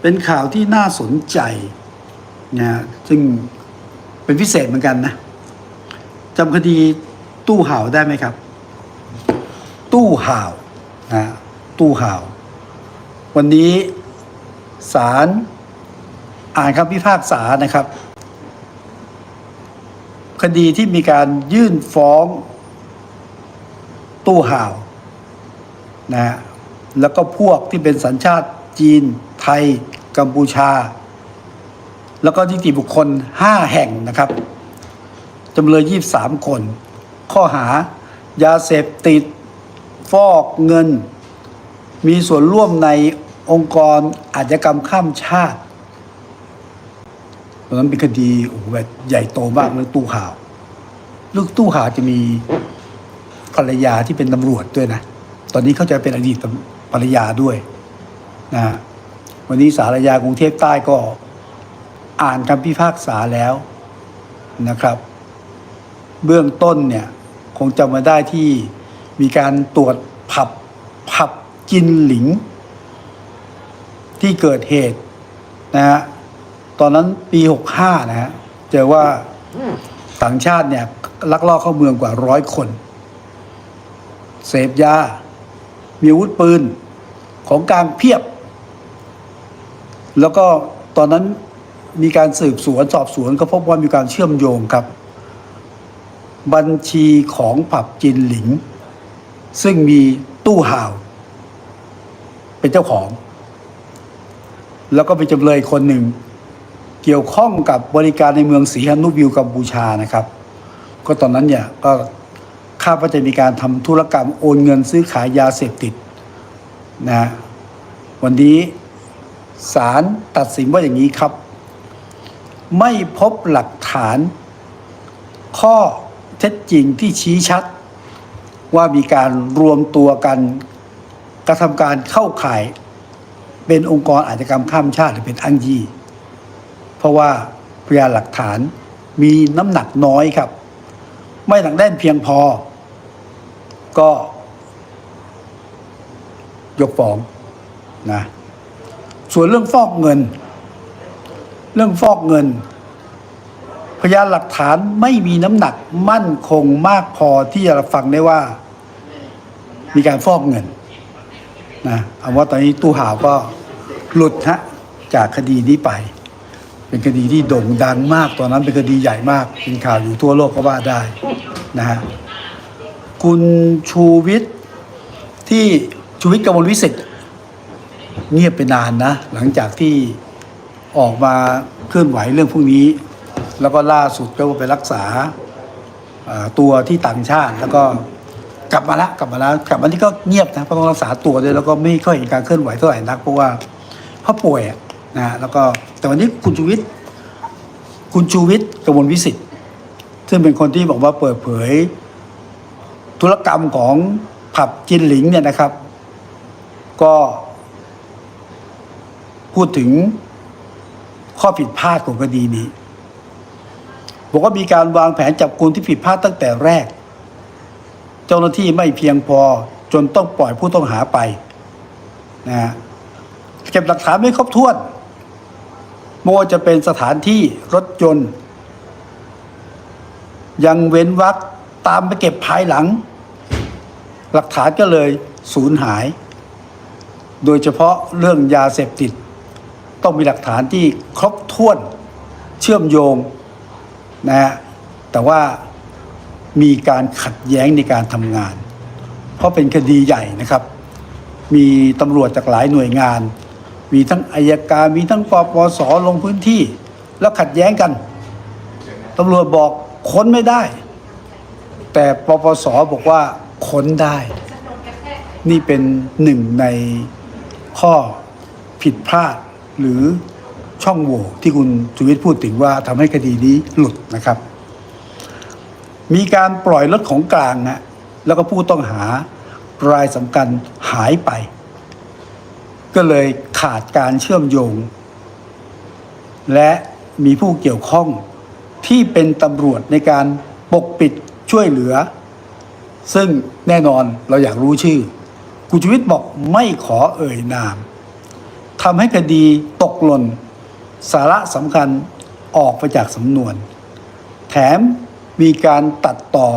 เป็นข่าวที่น่าสนใจนะซึ่งเป็นพิเศษเหมือนกันนะจำคดีตู้ห่าวได้ไหมครับ ตู้ห่าวนะตู้ห่าว วันนี้ศาลอ่านคำพิพากษานะครับ คดีที่มีการยื่นฟ้อง ตู้ห่าวนะฮะแล้วก็พวกที่เป็นสัญชาติจีน ไทย กัมพูชา แล้วก็นิติบุคคล 5 แห่งนะครับจำเลย 23 คน ข้อหายาเสพติด ฟอกเงิน มีส่วนร่วมในองค์กรอาชญากรรมข้ามชาติตอนนั้นเป็นคดีโอ้โหแบบใหญ่โตมากเรื่องตู้ห่าวลูกตู้ห่าวจะมีภรรยาที่เป็นตำรวจด้วยนะ ตอนนี้เขาจะเป็นอดีตภรรยาด้วยนะ วันนี้สารยากรุงเทพใต้ก็อ่านคำพิพากษาแล้วนะครับ เบื้องต้นเนี่ยคงจำมาได้ที่มีการตรวจผับผับจินหลิง ที่เกิดเหตุนะฮะตอนนั้นปี65นะฮะเจอว่าต่างชาติเนี่ยลักลอบเข้าเมืองกว่าร้อยคน เสพยา มีอาวุธปืน ของกลางเพียบ แล้วก็ตอนนั้นมีการสืบสวนสอบสวนก็พบว่ามีการเชื่อมโยงครับ บัญชีของผับจินหลิง ซึ่งมีตู้ห่าว เป็นเจ้าของ แล้วก็เป็นจำเลยคนหนึ่ง เกี่ยวข้องกับบริการในเมืองสีฮันุวิวกัมพูชานะครับ ก็ตอนนั้นเนี่ยก็คาดว่าจะมีการทำธุรกรรมโอนเงินซื้อขายยาเสพติดนะฮะวันนี้ ศาลตัดสินว่าอย่างนี้ครับ ไม่พบหลักฐาน ข้อเท็จจริงที่ชี้ชัด ว่ามีการรวมตัวกันกระทำการเข้าข่าย เป็นองค์กรอาชญากรรมข้ามชาติหรือเป็นอังยี เพราะว่าพยานหลักฐานมีน้ำหนักน้อยครับ ไม่หนักแน่นเพียงพอ ก็ยกฟ้องนะ ส่วนเรื่องฟอกเงิน เรื่องฟอกเงิน พยานหลักฐานไม่มีน้ำหนักมั่นคงมากพอที่จะฟังได้ว่า มีการฟอกเงินนะเอาว่าตอนนี้ตู้ห่าวก็หลุดฮะจากคดีนี้ไป เป็นคดีที่โด่งดังมาก ตอนนั้นเป็นคดีใหญ่มาก เป็นข่าวอยู่ทั่วโลกก็ว่าได้นะฮะคุณชูวิทย์ที่ชูวิทย์กมลวิสิทธิ์ เงียบไปนานนะ หลังจากที่ออกมาเคลื่อนไหวเรื่องพวกนี้ แล้วก็ล่าสุดก็ไปรักษาตัวที่ต่างชาติ แล้วก็กลับมาละกลับมาล้วกลับมาที่ก็เงียบนะเพราะต้องรักษาตัวด้วยแล้วก็ไม่ค่อยเห็นการเคลื่อนไหวเท่าไหร่นักเพราะว่าเขาป่วยนะแล้วก็แต่วันนี้คุณชูวิทย์คุณชูวิทย์กมลวิสิทธิ์ซึ่งเป็นคนที่บอกว่าเปิดเผย ธุรกรรมของผับจินหลิงเนี่ยนะครับ ก็ พูดถึงข้อผิดพลาดของคดีนี้ บอกว่ามีการวางแผนจับกลุ่มที่ผิดพลาดตั้งแต่แรก เจ้าหน้าที่ไม่เพียงพอจนต้องปล่อยผู้ต้องหาไปนะฮะเก็บหลักฐานไม่ครบถ้วนไม่จะเป็นสถานที่รถยนต์ ยังเว้นวักตามไปเก็บภายหลัง หลักฐานก็เลยสูญหาย โดยเฉพาะเรื่องยาเสพติด ต้องมีหลักฐานที่ครบถ้วนเชื่อมโยงนะฮะแต่ว่ามีการขัดแย้งในการทำงาน เพราะเป็นคดีใหญ่นะครับ มีตำรวจจากหลายหน่วยงาน มีทั้งอายการมีทั้งปปสลงพื้นที่ แล้วขัดแย้งกันตำรวจบอกค้นไม่ได้ แต่ปปสบอกว่าค้นได้ นี่เป็นหนึ่งในข้อผิดพลาด หรือช่องโหว่ที่คุณชูวิทย์พูดถึงว่าทำให้คดีนี้หลุดนะครับ มีการปล่อยรถของกลางนะแล้วก็ผู้ต้องหารายสำคัญหายไป ก็เลยขาดการเชื่อมโยง และมีผู้เกี่ยวข้องที่เป็นตำรวจในการปกปิดช่วยเหลือ ซึ่งแน่นอนเราอยากรู้ชื่อ คุณชูวิทย์บอกไม่ขอเอ่ยนาม ทำให้คดีตกหล่น สาระสำคัญออกไปจากสำนวน แถมมีการตัดต่อ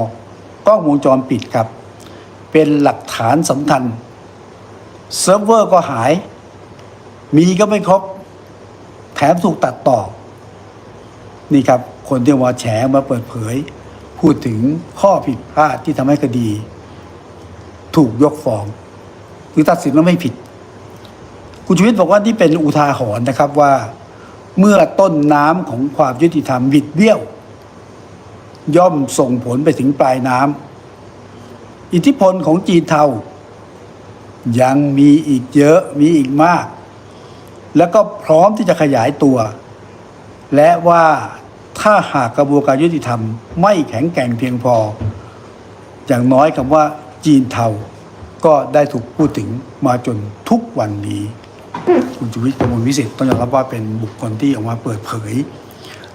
กล้องวงจรปิดครับ เป็นหลักฐานสำคัญ เซิร์ฟเวอร์ก็หาย มีก็ไม่ครบ แถมถูกตัดต่อ นี่ครับ คนที่มาแฉมาเปิดเผย พูดถึงข้อผิดพลาดที่ทำให้คดี ถูกยกฟ้อง หรือตัดสินว่าไม่ผิด คุณชูวิทย์บอกว่านี่เป็นอุทาหรณ์นะครับว่า เมื่อต้นน้ำของความยุติธรรมบิดเบี้ยว ย่อมส่งผลไปถึงปลายน้ำอิทธิพลของจีนเทายังมีอีกเยอะมีอีกมาก แล้วก็พร้อมที่จะขยายตัว และว่าถ้าหากกระบวนการยุติธรรม ไม่แข็งแกร่งเพียงพอ อย่างน้อยคำว่าจีนเทาก็ได้ถูกพูดถึงมาจนทุกวันนี้ คุณชูวิทย์กมลวิสิ์ต้องยอมรับว่าเป็นบุคคลที่ออกมาเปิดเผย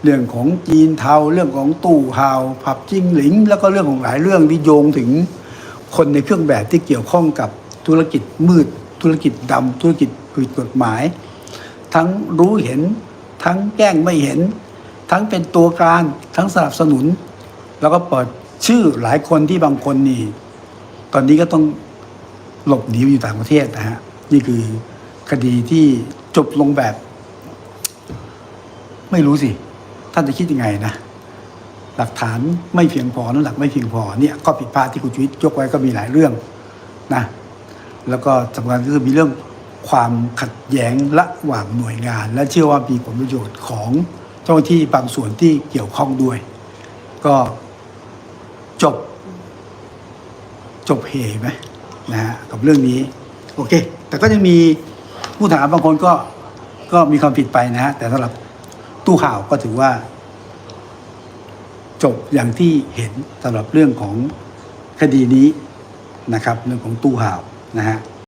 เรื่องของจีนเทาเรื่องของตู้ฮาวผับจิ้งหลิง แล้วก็เรื่องของหลายเรื่องที่โยงถึงคนในเครื่องแบบที่เกี่ยวข้องกับธุรกิจมืด ธุรกิจดำธุรกิจผิดกฎหมาย ทั้งรู้เห็นทั้งแกล้งไม่เห็น ทั้งเป็นตัวการทั้งสนับสนุน แล้วก็เปิดชื่อหลายคนที่บางคนนี่ ตอนนี้ก็ต้องหลบหนีอยู่ต่างประเทศนะฮะ นี่คือ คดีที่จบลงแบบ ไม่รู้สิ ท่านจะคิดยังไงนะ หลักฐานไม่เพียงพอน้ำหนักไม่เพียงพอเนี่ยก็ผิดพลาดที่คุณชีวิตยกไว้ก็มีหลายเรื่องนะแล้วก็สำคัญก็คือมีเรื่องความขัดแย้งระหว่างหน่วยงาน และเชื่อว่ามีผลประโยชน์ของเจ้าหน้าที่บางส่วนที่เกี่ยวข้องด้วย ก็จบ จบเหไหมนะฮะกับเรื่องนี้ โอเค แต่ก็ยังมี ผู้ถามบางคนก็ก็มีความผิดไปนะฮะแต่สำหรับตู้ข่าวก็ถือว่า จบอย่างที่เห็นสำหรับเรื่องของคดีนี้นะครับ เรื่องของตู้ข่าวนะฮะ